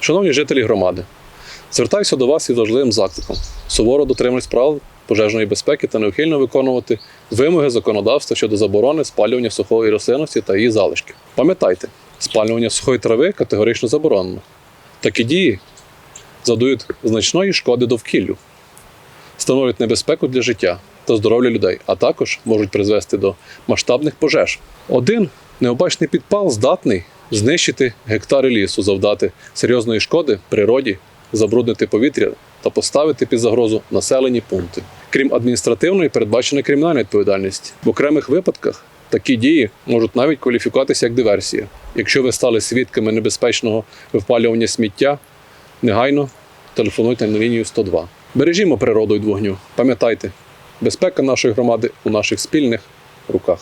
Шановні жителі громади, звертаюся до вас із важливим закликом суворо дотримуватись правил пожежної безпеки та неухильно виконувати вимоги законодавства щодо заборони спалювання сухої рослинності та її залишків. Пам'ятайте, спалювання сухої трави категорично заборонено. Такі дії завдають значної шкоди довкіллю, становлять небезпеку для життя та здоров'я людей, а також можуть призвести до масштабних пожеж. Один необачний підпал здатний знищити гектари лісу, завдати серйозної шкоди природі, забруднити повітря та поставити під загрозу населені пункти. Крім адміністративної, передбачена кримінальна відповідальність. В окремих випадках такі дії можуть навіть кваліфікуватися як диверсія. Якщо ви стали свідками небезпечного випалювання сміття, негайно телефонуйте на лінію 102. Бережімо природу від вогню. Пам'ятайте, безпека нашої громади у наших спільних руках.